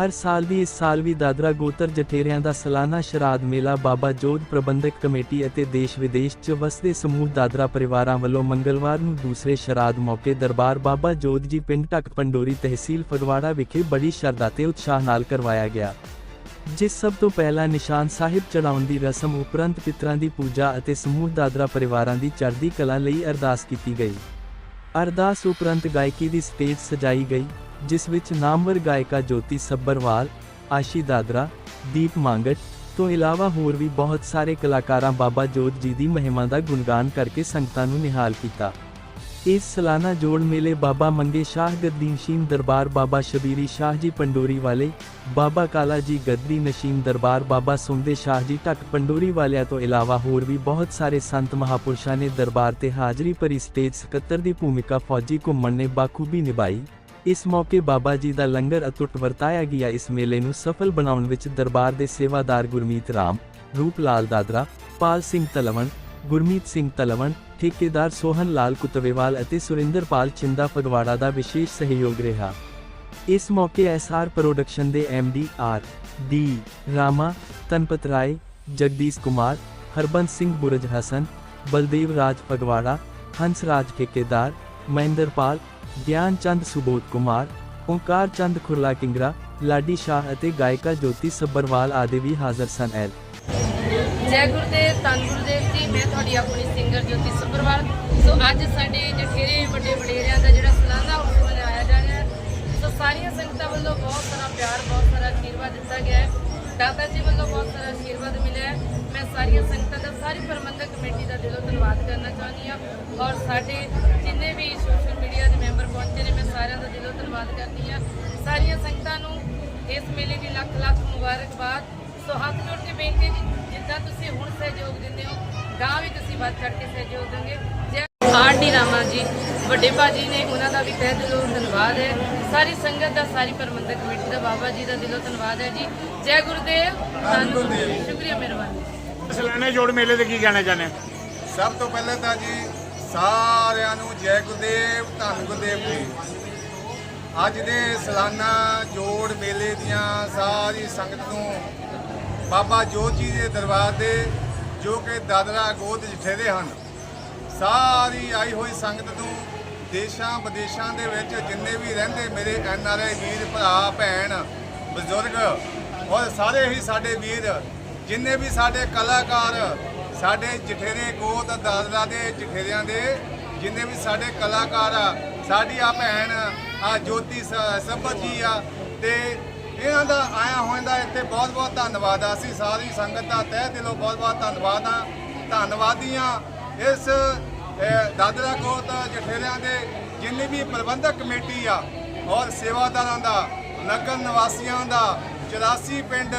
ਹਰ ਸਾਲ ਵੀ ਇਸ ਸਾਲ ਵੀ ਦਾਦਰਾ ਗੋਤਰ ਜਠੇਰਿਆਂ ਦਾ ਸਾਲਾਨਾ ਸ਼ਰਾਧ ਮੇਲਾ ਬਾਬਾ ਜੋਧ ਪ੍ਰਬੰਧਕ ਕਮੇਟੀ ਅਤੇ ਦੇਸ਼ ਵਿਦੇਸ਼ 'ਚ ਵਸਦੇ ਸਮੂਹ ਦਾਦਰਾ ਪਰਿਵਾਰਾਂ ਵੱਲੋਂ ਮੰਗਲਵਾਰ ਨੂੰ ਦੂਸਰੇ ਸ਼ਰਾਧ ਮੌਕੇ ਦਰਬਾਰ ਬਾਬਾ ਜੋਧ ਜੀ ਪਿੰਡ ਟੱਕ ਪੰਡੋਰੀ ਤਹਿਸੀਲ ਫਗਵਾੜਾ ਵਿਖੇ ਬੜੀ ਸ਼ਰਧਾ ਤੇ ਉਤਸ਼ਾਹ ਨਾਲ ਕਰਵਾਇਆ ਗਿਆ, ਜਿਸ ਸਭ ਤੋਂ ਪਹਿਲਾਂ ਨਿਸ਼ਾਨ ਸਾਹਿਬ ਚੜਾਉਣ ਦੀ ਰਸਮ ਉਪਰੰਤ ਪਿਤਰਾਂ ਦੀ ਪੂਜਾ ਅਤੇ ਸਮੂਹ ਦਾਦਰਾ ਪਰਿਵਾਰਾਂ ਦੀ ਚੜ੍ਹਦੀ ਕਲਾ ਲਈ ਅਰਦਾਸ ਕੀਤੀ ਗਈ। ਅਰਦਾਸ ਉਪਰੰਤ ਗਾਇਕੀ ਦੀ ਸਟੇਜ ਸਜਾਈ ਗਈ। ਜਿਸ ਵਿੱਚ ਨਾਮਵਰ ਗਾਇਕਾ ਜੋਤੀ ਸੱਬਰਵਾਲ ਆਸ਼ੀ ਦਾਦਰਾ, ਦੀਪ ਮੰਗਟ, ਤੋਂ ਇਲਾਵਾ ਹੋਰ ਵੀ ਬਹੁਤ ਸਾਰੇ ਕਲਾਕਾਰਾਂ ਬਾਬਾ ਜੋਤ ਜੀ ਦੀ ਮਹਿਮਾ ਦਾ ਗੁਣਗਾਨ ਕਰਕੇ ਸੰਗਤਾਂ ਨੂੰ ਨਿਹਾਲ ਕੀਤਾ। ਇਸ ਸਾਲਾਨਾ ਜੋੜ ਮੇਲੇ ਬਾਬਾ ਮੰਗੇ ਸ਼ਾਹ ਗਦੀਨਸ਼ੀਨ ਦਰਬਾਰ ਬਾਬਾ ਸ਼ਬੀਰੀ ਸ਼ਾਹ ਜੀ ਪੰਡੋਰੀ ਵਾਲੇ, ਬਾਬਾ ਕਾਲਾ ਜੀ ਗਦਰੀ ਨਸ਼ੀਨ ਦਰਬਾਰ ਬਾਬਾ ਸੁੰਦੇ ਸ਼ਾਹ ਜੀ ਢੱਕ ਪੰਡੋਰੀ ਵਾਲਿਆਂ ਤੋਂ ਇਲਾਵਾ ਹੋਰ ਵੀ ਬਹੁਤ ਸਾਰੇ ਸੰਤ ਮਹਾਪੁਰਸ਼ਾਂ ਨੇ ਦਰਬਾਰ ਤੇ ਹਾਜ਼ਰੀ ਭਰੀ ਸਟੇਜ ਸਕੱਤਰ ਦੀ ਭੂਮਿਕਾ ਫੌਜੀ ਘੁੰਮਣ ਨੇ ਬਾਖੂਬੀ ਨਿਭਾਈ। ਇਸ ਮੌਕੇ ਬਾਬਾ ਜੀ ਦਾ ਲੰਗਰ ਅਤੁੱਟ ਵਰਤਾਇਆ ਗਿਆ। ਇਸ ਮੇਲੇ ਨੂੰ ਸਫਲ ਬਣਾਉਣ ਵਿੱਚ ਦਰਬਾਰ ਦੇ ਸੇਵਾਦਾਰ ਗੁਰਮੀਤ ਰਾਮ, ਰੂਪ ਲਾਲ ਦਾਦਰਾ, ਪਾਲ ਸਿੰਘ ਤਲਵਣ, ਗੁਰਮੀਤ ਸਿੰਘ ਤਲਵਣ, ਠੇਕੇਦਾਰ ਸੋਹਨ ਲਾਲ ਕੁਤਵੇਵਾਲ ਅਤੇ ਸੁਰਿੰਦਰਪਾਲ ਚਿੰਦਾ ਫਗਵਾੜਾ ਦਾ ਵਿਸ਼ੇਸ਼ ਸਹਿਯੋਗ ਰਿਹਾ। ਇਸ ਮੌਕੇ ਐਸਆਰ ਪ੍ਰੋਡਕਸ਼ਨ ਦੇ D R D Rama, Tanpat Rai, Jagdish Kumar, Harbans Singh Burj Hasan, Baldev Raj Phagwara, Hans Raj ਠੇਕੇਦਾਰ, ਮਹਿੰਦਰਪਾਲ ਗਿਆਨ ਚੰਦ ਸੁਬੋਧ ਕੁਮਾਰ, ਓਂਕਾਰ ਚੰਦ ਖੁਰਲਾ ਕਿੰਗਰਾ, ਲਾਡੀ ਸ਼ਾਹ ਅਤੇ ਗਾਇਕਾ ਜੋਤੀ ਸੱਬਰਵਾਲ ਆਦਿ ਵੀ ਹਾਜ਼ਰ ਸਨ। ਐਲ ਜੈ ਗੁਰਦੇਵ ਧੰਨ ਗੁਰਦੇਵ ਜੀ, ਮੈਂ ਤੁਹਾਡੀ ਆਪਣੀ ਸਿੰਗਰ ਜੋਤੀ ਸੁਪਰਵਾਲ ਸੋ ਅੱਜ ਸਾਡੇ ਜਠੇਰੇ ਵੱਡੇ ਵਡੇਰਿਆਂ ਦਾ ਜਿਹੜਾ ਸਾਲਾਨਾ ਉਤਸਵ ਮਨਾਇਆ ਜਾ ਰਿਹਾ ਹੈ, ਸੋ ਸਾਰੀਆਂ ਸੰਗਤਾਂ ਵੱਲੋਂ ਬਹੁਤ ਸਾਰਾ ਪਿਆਰ, ਬਹੁਤ ਸਾਰਾ ਆਸ਼ੀਰਵਾਦ ਦਿੱਤਾ ਗਿਆ ਹੈ। ਦਾਦਾ ਜੀ ਵੱਲੋਂ ਬਹੁਤ ਸਾਰਾ ਆਸ਼ੀਰਵਾਦ ਮਿਲਿਆ ਹੈ। ਮੈਂ ਸਾਰੀਆਂ ਸੰਗਤਾਂ ਦਾ, ਸਾਰੀ ਪ੍ਰਬੰਧਕ ਕਮੇਟੀ ਦਾ ਦਿਲੋਂ ਧੰਨਵਾਦ ਕਰਨਾ ਚਾਹੁੰਦੀ ਹਾਂ ਔਰ ਸਾਡੇ ਪਹੁੰਚੇ ਨੇ ਮੈਂ ਸਾਰਿਆਂ ਦਾ ਦਿਲੋਂ ਧੰਨਵਾਦ ਕਰਦੀ ਹਾਂ। ਸਾਰੀਆਂ ਸੰਗਤਾਂ ਨੂੰ ਇਸ ਮੇਲੇ ਦੀ ਲੱਖ ਲੱਖ ਮੁਬਾਰਕਬਾਦ ਸੋ ਹੱਥ ਜੋੜ ਕੇ ਬੇਨਤੀ ਜਿੱਦਾਂ ਤੁਸੀਂ ਹੁਣ ਸਹਿਯੋਗ ਦਿੰਦੇ ਹੋ ਗਾਂ ਵੀ ਤੁਸੀਂ ਵੱਧ ਚੜ ਕੇ ਸਹਿਯੋਗ ਦਿਓਗੇ। ਜੈ ਆਰ ਡੀ ਰਾਮਾ ਜੀ ਵੱਡੇ ਭਾਜੀ ਨੇ ਉਹਨਾਂ ਦਾ ਵੀ ਤਹਿ ਦਿਲੋਂ ਧੰਨਵਾਦ ਹੈ। ਸਾਰੀ ਸੰਗਤ ਦਾ ਸਾਰੀ ਪ੍ਰਬੰਧਕ ਕਮੇਟੀ ਦਾ ਬਾਬਾ ਜੀ ਦਾ ਦਿਲੋਂ ਧੰਨਵਾਦ ਹੈ ਜੀ। ਜੈ ਗੁਰਦੇਵ ਧੰਨ ਸ਼ੁਕਰੀਆ ਮਿਹਰਬਾਨੀ। ਸਲਾਨਾ ਜੋੜ ਮੇਲੇ ਤੇ ਕੀ ਕਹਿਣਾ ਚਾਹੁੰਦੇ? ਸਭ ਤੋਂ ਪਹਿਲਾਂ ਤਾਂ ਜੀ ਸਾਰਿਆਂ ਨੂੰ ਜੈ ਗੁਰਦੇਵ, ਧੰਨ ਗੁਰਦੇਵ ਜੀ। ਅੱਜ ਦੇ ਸਾਲਾਨਾ ਜੋੜ ਮੇਲੇ ਦੀਆਂ ਸਾਰੀ ਸੰਗਤ ਨੂੰ ਬਾਬਾ ਜੋਤ ਜੀ ਦੇ ਦਰਬਾਰ ਦੇ, ਜੋ ਕਿ ਦਾਦਰਾ ਗੋਦ ਜਠੇਰੇ ਹਨ, ਸਾਰੀ ਆਈ ਹੋਈ ਸੰਗਤ ਨੂੰ ਦੇਸ਼ਾਂ ਵਿਦੇਸ਼ਾਂ ਦੇ ਵਿੱਚ ਜਿੰਨੇ ਵੀ ਰਹਿੰਦੇ ਮੇਰੇ ਐਨ ਆਰ ਆਈ ਵੀਰ, ਭਰਾ, ਭੈਣ, ਬਜ਼ੁਰਗ, ਔਰ ਸਾਰੇ ਹੀ ਸਾਡੇ ਵੀਰ, ਜਿੰਨੇ ਵੀ ਸਾਡੇ ਕਲਾਕਾਰ ਸਾਡੇ ਜਠੇਰੇ ਗੋਦ ਦਾਦਰਾ ਦੇ ਜਠੇਰਿਆਂ ਦੇ, ਜਿੰਨੇ ਵੀ ਸਾਡੇ ਕਲਾਕਾਰ ਆ, ਸਾਡੀ ਆ ਭੈਣ, ਆ ਜੋਤੀ ਸ- ਸੱਭਰ ਜੀ ਆ, ਤੇ ਇਹਨਾਂ ਦਾ ਆਇਆ ਹੋਣ ਦਾ ਇੱਥੇ ਬਹੁਤ ਬਹੁਤ ਧੰਨਵਾਦ ਆ। ਅਸੀਂ ਸਾਰੀ ਸੰਗਤ ਦਾ ਤਹਿ ਦਿਲੋਂ ਬਹੁਤ ਬਹੁਤ ਧੰਨਵਾਦ ਆ ਧੰਨਵਾਦੀਆਂ ਇਸ ਦਾਦਰਾ ਕੋਟ ਜਠੇਰਿਆਂ ਦੇ ਜਿੰਨੀ ਵੀ ਪ੍ਰਬੰਧਕ ਕਮੇਟੀ ਆ, ਔਰ ਸੇਵਾਦਾਰਾਂ ਦਾ, ਨਗਰ ਨਿਵਾਸੀਆਂ ਦਾ 84 ਪਿੰਡ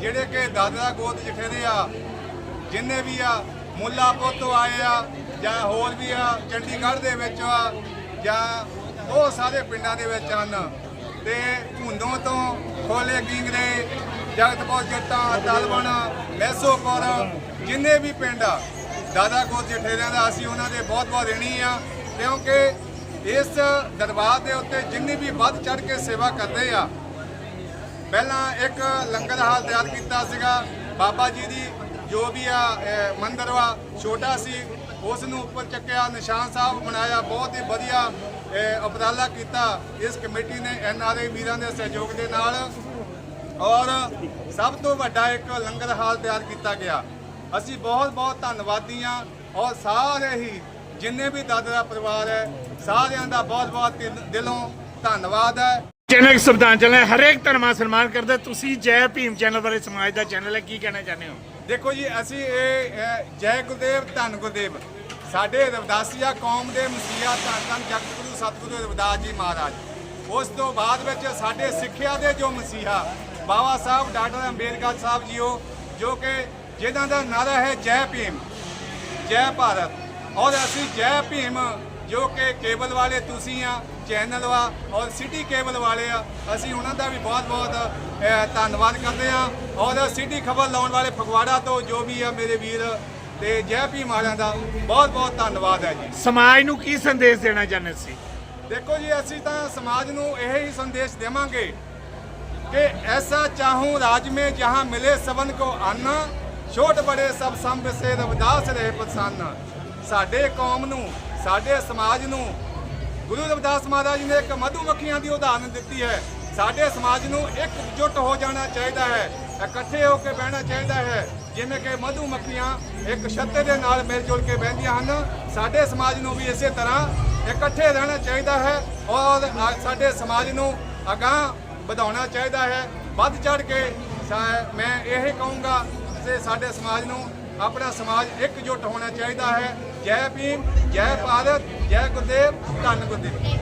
ਜਿਹੜੇ ਕਿ ਦਾਦਰਾ ਗੋਤ ਜਠੇਰੇ ਆ ਜਿੰਨੇ ਵੀ ਆ ਮੁੱਲਾਪੁਰ ਤੋਂ ਆਏ ਆ, ਜਾਂ ਹੋਰ ਵੀ ਆ, ਚੰਡੀਗੜ੍ਹ ਦੇ ਵਿੱਚ ਆ, ਜਾਂ ਬਹੁਤ ਸਾਰੇ ਪਿੰਡਾਂ ਦੇ ਵਿੱਚ ਹਨ। ਤੇ ਭੁੰਦੋਂ ਤੋਂ ਖੋਲੇ ਕਿੰਗਰੇ, ਜਗਤਪੁਰ ਜੱਟਾਂ, ਤਲਵਣ ਮੈਸੋਪੁਰ ਜਿੰਨੇ ਵੀ ਪਿੰਡ ਆ, ਦਾਦਾ ਗੋਤ ਜਠੇਰਿਆਂ ਦਾ ਅਸੀਂ ਉਹਨਾਂ ਦੇ ਬਹੁਤ ਬਹੁਤ ਰਿਣੀ ਆ, ਕਿਉਂਕਿ ਇਸ ਦਰਬਾਰ ਦੇ ਉੱਤੇ ਜਿੰਨੀ ਵੀ ਵੱਧ ਚੜ ਕੇ ਸੇਵਾ ਕਰਦੇ ਆ, ਪਹਿਲਾਂ ਇੱਕ ਲੰਗਰ ਹਾਲ ਤਿਆਰ ਕੀਤਾ ਸੀਗਾ, ਬਾਬਾ ਜੀ ਦੀ ਜੋ ਵੀ ਆ ਮੰਦਰ ਵਾ, ਛੋਟਾ ਸੀ ਉਸ ਨੂੰ ਉੱਪਰ ਚੱਕਿਆ, ਨਿਸ਼ਾਨ ਸਾਹਿਬ ਬਣਾਇਆ, ਬਹੁਤ ਹੀ ਵਧੀਆ ਉਪਰਾਲਾ ਕੀਤਾ। ਇਸ ਕਮੇਟੀ ਨੇ ਐਨ ਆਰ ਆਈ ਵੀਰਾਂ ਦੇ ਸਹਿਯੋਗ ਦੇ ਨਾਲ ਔਰ ਸਭ ਤੋਂ ਵੱਡਾ ਇੱਕ ਲੰਗਰ ਹਾਲ ਤਿਆਰ ਕੀਤਾ ਗਿਆ। ਅਸੀਂ ਬਹੁਤ ਬਹੁਤ ਧੰਨਵਾਦੀ ਹਾਂ ਔਰ ਸਾਰੇ ਹੀ, ਜਿੰਨੇ ਵੀ ਦਾਦਾ ਦਾ ਪਰਿਵਾਰ ਹੈ, ਸਾਰਿਆਂ ਦਾ ਬਹੁਤ ਬਹੁਤ ਦਿਲ- ਦਿਲੋਂ ਧੰਨਵਾਦ ਹੈ। ਚੈਨਲ ਸੰਵਿਧਾਨ ਚੈਨਲ ਹਰੇਕ ਧਰਮਾਂ ਸਨਮਾਨ ਕਰਦੇ ਤੁਸੀਂ ਜੈ ਭੀਮ ਚੈਨਲ ਬਾਰੇ ਸਮਾਜ ਦਾ ਚੈਨਲ ਹੈ। ਕੀ ਕਹਿਣਾ ਚਾਹੁੰਦੇ ਹੋ? ਦੇਖੋ ਜੀ, ਅਸੀਂ ਇਹ ਇਹ ਜੈ ਗੁਰਦੇਵ, ਧੰਨ ਗੁਰਦੇਵ। ਸਾਡੇ ਰਵਦਾਸੀਆ ਕੌਮ ਦੇ ਮਸੀਹਾ, ਧੰਨ ਧੰਨ ਜਗਤ ਗੁਰੂ ਸਤਿਗੁਰੂ ਰਵਿਦਾਸ ਜੀ ਮਹਾਰਾਜ। ਉਸ ਤੋਂ ਬਾਅਦ ਵਿੱਚ ਸਾਡੇ ਸਿੱਖਿਆ ਦੇ ਜੋ ਮਸੀਹਾ ਬਾਬਾ ਸਾਹਿਬ, ਡਾਕਟਰ ਅੰਬੇਦਕਰ ਸਾਹਿਬ ਜੀਓ, ਜੋ ਕਿ ਜਿਨ੍ਹਾਂ ਦਾ ਨਾਰਾ ਹੈ ਜੈ ਭੀਮ, ਜੈ ਭਾਰਤ। ਔਰ ਅਸੀਂ ਜੈ ਭੀਮ, ਜੋ ਕਿ ਕੇਬਲ ਵਾਲੇ ਤੁਸੀਂ ਆ ਚੈਨਲ ਵਾ ਔਰ ਸਿਟੀ ਕੇਬਲ ਵਾਲੇ ਆ ਅਸੀਂ ਉਹਨਾਂ ਦਾ ਵੀ ਬਹੁਤ-ਬਹੁਤ ਧੰਨਵਾਦ ਕਰਦੇ ਆ ਔਰ ਸਿਟੀ ਖਬਰ ਲਾਉਣ ਵਾਲੇ ਫਗਵਾੜਾ ਤੋਂ ਜੋ ਵੀ ਆ ਮੇਰੇ ਵੀਰ ਤੇ ਜੈ ਭੀਮ ਵਾਲਿਆਂ ਦਾ ਬਹੁਤ-ਬਹੁਤ ਧੰਨਵਾਦ ਹੈ ਜੀ। ਸਮਾਜ ਨੂੰ ਕੀ ਸੰਦੇਸ਼ ਦੇਣਾ ਚਾਹੁੰਦੇ ਸੀ? ਦੇਖੋ ਜੀ ਅਸੀਂ ਤਾਂ ਸਮਾਜ ਨੂੰ ਇਹ ਹੀ ਸੰਦੇਸ਼ ਦੇਵਾਂਗੇ ਕਿ ਐਸਾ ਚਾਹੂੰ ਰਾਜ ਮੇ ਜਹਾਂ ਮਿਲੇ ਸਬਨ ਕੋ ਆਨਾ ਛੋਟ ਬੜੇ ਸਭ ਸੰਭ ਸੇ ਰਵਦਾਸ ਰਹੇ ਪਸਾਨਾ ਸਾਡੇ ਕੌਮ ਨੂੰ ਸਾਡੇ ਸਮਾਜ ਨੂੰ ਗੁਰੂ ਰਵਿਦਾਸ ਮਹਾਰਾਜ ਨੇ ਇੱਕ ਮਧੂ ਮੱਖੀਆਂ ਦੀ ਉਦਾਹਰਨ ਦਿੱਤੀ ਹੈ। ਸਾਡੇ ਸਮਾਜ ਨੂੰ ਇੱਕ ਜੁੱਟ ਹੋ ਜਾਣਾ ਚਾਹੀਦਾ ਹੈ, ਇਕੱਠੇ ਹੋ ਕੇ ਬਹਿਣਾ ਚਾਹੀਦਾ ਹੈ। ਜਿਵੇਂ ਕਿ ਮਧੂ ਮੱਖੀਆਂ ਇੱਕ ਛੱਤੇ ਦੇ ਨਾਲ ਮਿਲ ਜੁਲ ਕੇ ਬਹਿੰਦੀਆਂ ਹਨ, ਸਾਡੇ ਸਮਾਜ ਨੂੰ ਵੀ ਇਸੇ ਤਰ੍ਹਾਂ ਇਕੱਠੇ ਰਹਿਣਾ ਚਾਹੀਦਾ ਹੈ ਔਰ ਸਾਡੇ ਸਮਾਜ ਨੂੰ ਅਗਾਂਹ ਵਧਾਉਣਾ ਚਾਹੀਦਾ ਹੈ। ਵੱਧ ਚੜ ਕੇ ਮੈਂ ਇਹ ਕਹੂੰਗਾ ਕਿ ਸਾਡੇ ਸਮਾਜ ਨੂੰ, ਆਪਣਾ ਸਮਾਜ ਇਕਜੁੱਟ ਹੋਣਾ ਚਾਹੀਦਾ ਹੈ। ਜੈ ਭੀਮ ਜੈ ਭਾਰਤ ਜੈ ਗੁਰਦੇਵ ਧੰਨ ਗੁਰਦੇਵ।